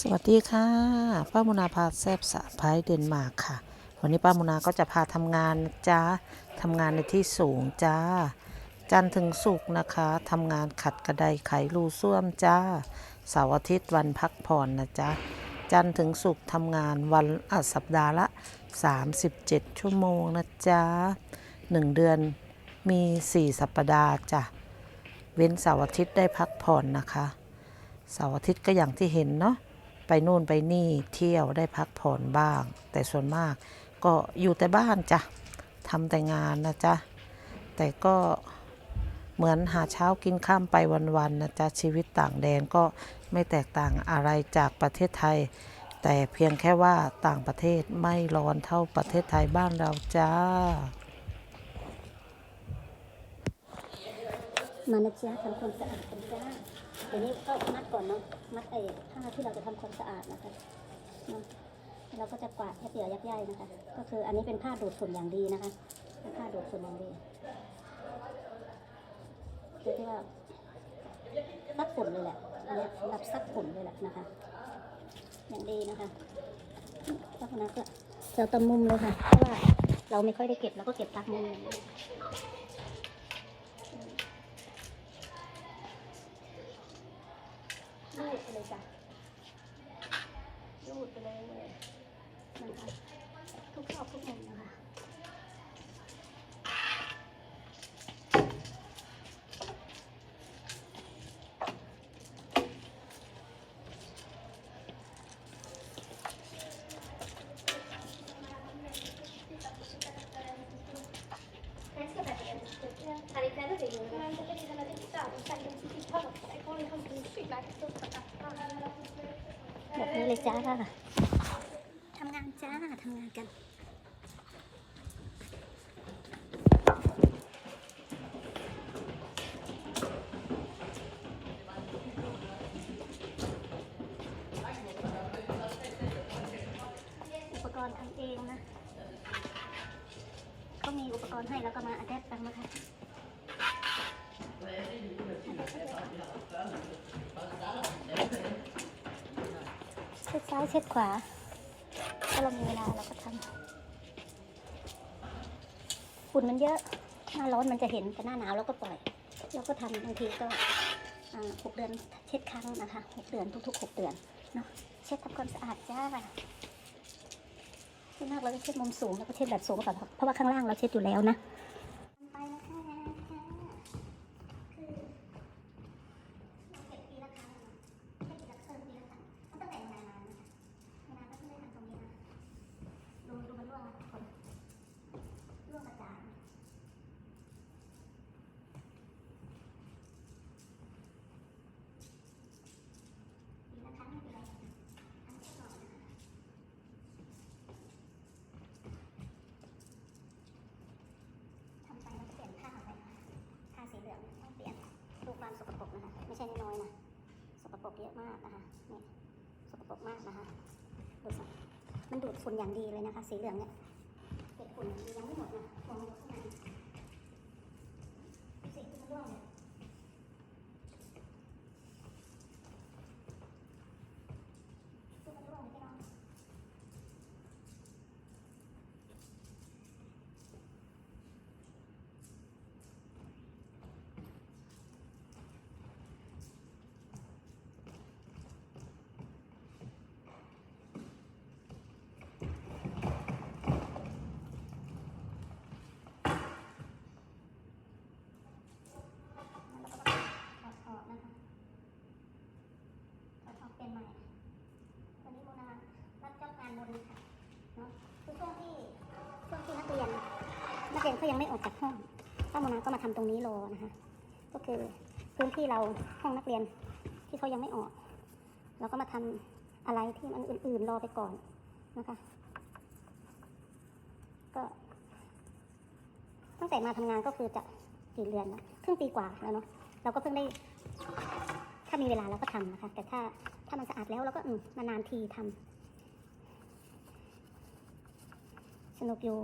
สวัสดีค่ะป้ามุนาพาแซบสะพายเดนมาร์กค่ะ วันนี้ป้ามุนาก็จะพาทำงานจ้าทำงานในที่สูงจ้า จันทร์ถึงศุกร์นะคะทำงานขัดกระไดไขรูส้วมจ้าเสาร์อาทิตย์วันพักผ่อนนะจ๊ะจันทร์ถึงศุกร์ทำงานวันอะสัปดาห์ละ 37 ชั่วโมงนะจ๊ะหนึ่งเดือนมี 4 สัปดาห์จ้ะเว้นเสาร์อาทิตย์ได้พักผ่อนนะคะเสาร์อาทิตย์ก็อย่างที่เห็นเนาะ ไปนู่นไปนี่เที่ยวได้พักผ่อนบ้าง แต่ส่วนมากก็อยู่แต่บ้านจ้ะทำแต่งานนะจ๊ะ แต่ก็เหมือนหาเช้ากินข้ามไปวันๆนะจ๊ะ ชีวิตต่างแดนก็ไม่แตกต่างอะไรจากประเทศไทย แต่เพียงแค่ว่าต่างประเทศไม่ร้อนเท่าประเทศไทยบ้านเราจ้า มานะจ๊ะทำความสะอาดกันจ้า ดี๋ยวนี้ก็มัดก่อนเนาะ มัดไอ้ผ้าที่เราจะทำความสะอาดนะคะเนาะเราก็จะกวาดให้เปียยักย่ายนะคะ ก็คืออันนี้เป็นผ้าดูดฝุ่นอย่างดีนะคะ ผ้าดูดฝุ่นอย่างดีคือที่ว่าซักฝุ่นเลยแหละอันนี้สำหรับซักฝุ่นเลยแหละนะคะ อย่างดีนะคะแล้วคนนั้นก็เราตำมุมเลยค่ะ เพราะว่าเราไม่ค่อยได้เก็บเราก็เก็บตามมุม รูดไปเลยจ้ะรูดไปเลยนะคะทุกรอบทุกมุมนะคะ แบบนี้เลยจ้าทำงานจ้าทำงานกันอุปกรณ์ทำเองนะ ก็มีอุปกรณ์ให้แล้วก็มาอัดแอปกันนะคะ เช็ดซ้ายเช็ดขวาถ้าเรามีเวลาเราก็ทำฝุ่นมันเยอะหน้าร้อนมันจะเห็นแต่หน้าหนาวเราก็ปล่อยเราก็ทำบางทีก็หกเดือนเช็ดครั้งนะคะหกเดือนทุกๆหกเดือนเนาะเช็ดทำความสะอาดจ้าที่มากเราจะเช็ดมุมสูงแล้วก็เช็ดแบบสูงก่อนเพราะว่าข้างล่างเราเช็ดอยู่แล้วนะไปแล้วค่ะคือเราเก็บปีละครั้งเช็ดปีละเติมปีละครั้งมันตั้งแต่นานๆนะคะนานๆก็เพิ่งได้ทำตรงนี้นะดูดูมันร่วงนะทุกคนร่วงกระจายปีละครั้งไม่เป็นไรทำแค่ก่อนนะคะทำไปแล้วก็เปลี่ยนผ้าออกไปนะคะผ้าสีเหลืองต้องเปลี่ยนดูความสกปรกนะคะ ไม่ใช่น้อยๆนะ สกปรกเยอะมากนะคะนี่สกปรก มากนะคะดูสิมันดูดฝุ่นอย่างดีเลยนะคะ สีเหลืองเนี่ยเก็บฝุ่นอย่างดียังไม่หมดนะมองดูข้างในดูสิมันร่วงเลยดูมันร่วงเลยพี่น้องแล้วก็ถอดออกนะคะถอดออกเป็นใหม่วันนี้โมนารับเจ้างานโมดีค่ะเนาะคือช่วงที่ช่วงที่นักเรียนนั กเรียนเขายังไม่ออกจากห้องป้าโมนาก็มาทำตรงนี้รอนะคะ ก็คือพื้นที่เราห้องนักเรียนที่เขายังไม่ออก เราก็มาทำอะไรที่มันอื่น ๆ รอไปก่อนนะคะ ก็ ตั้งแต่มาทำงานก็คือจะกี่เดือนนะครึ่งปีกว่าแล้วเนาะเราก็เพิ่งได้ ถ้ามีเวลาเราก็ทำนะคะ แต่ถ้าถ้ามันสะอาดแล้วเราก็อืมนานๆทีทำสนุกอยู่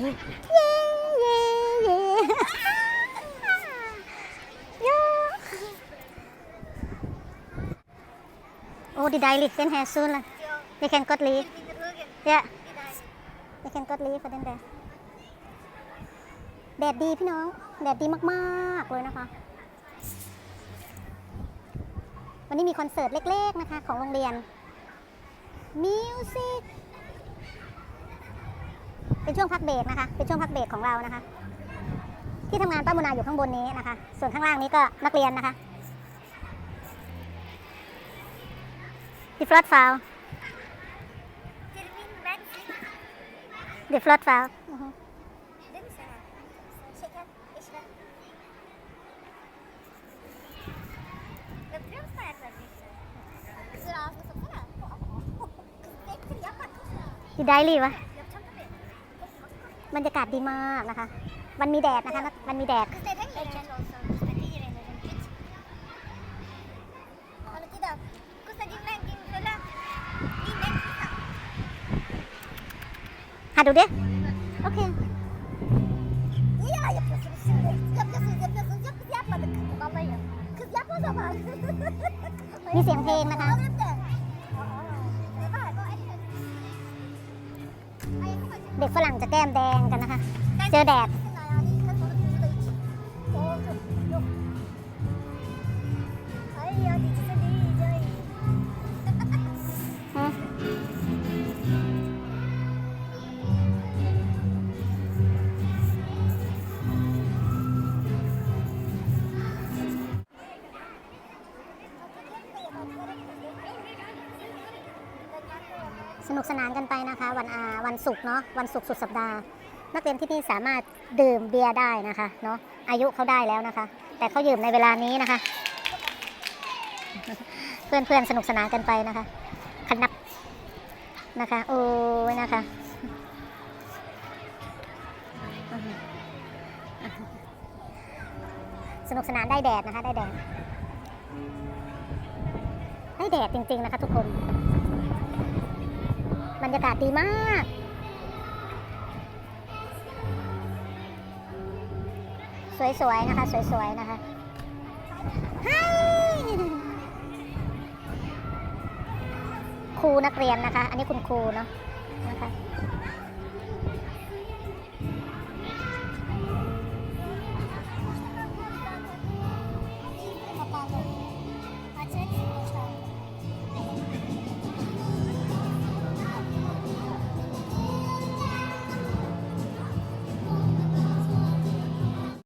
โอ้ดีได้ลิฟเป็นแฮซูนเลยดิแคนกดลีฟเยอะดิแคนกดลีฟประดนแดดแดดดีพี่น้อง แดดดีมากๆเลยนะคะวันนี้มีคอนเสิร์ตเล็ก ๆ นะคะ ของโรงเรียน Music เป็นช่วงพักเบรกนะคะ เป็นช่วงพักเบรกของเรานะคะ ที่ทำงานป้ามุนาอยู่ข้างบนนี้นะคะ ส่วนข้างล่างนี้ก็นักเรียนนะคะ Die Flottfrau. Die Flottfrau. Mhm. Die Daily วะ รยากาศดีมากนะคะวันมีแดดนะคะวันมีแดด หาดูดิ โอเค Ya yapıyorsunuz şimdi. Yapıyorsunuz, yapıyorsunuz. Yap, biz yapmadık. Vallahi yap. Kız yap o zaman. มีเสียงเพลงนะคะ เด็กฝรั่งจะแก้มแดงกันนะคะ เจอแดด สนุกสนานกันไปนะคะ วันอาวันศุกร์เนาะวันศุกร์สุดสัปดาห์ นักเรียนที่นี่สามารถดื่มเบียร์ได้นะคะเนาะอายุเขาได้แล้วนะคะ แต่เขาดื่มในเวลานี้นะคะ เพื่อนๆสนุกสนานกันไปนะคะคนับนะคะโอ้ยนะคะสนุกสนานได้แดดนะคะได้แดดได้แดดจริงๆนะคะทุกคน บรรยากาศดีมาก สวยๆนะคะ สวยๆนะคะครูนักเรียนนะคะ อันนี้คุณครูเนาะนะคะ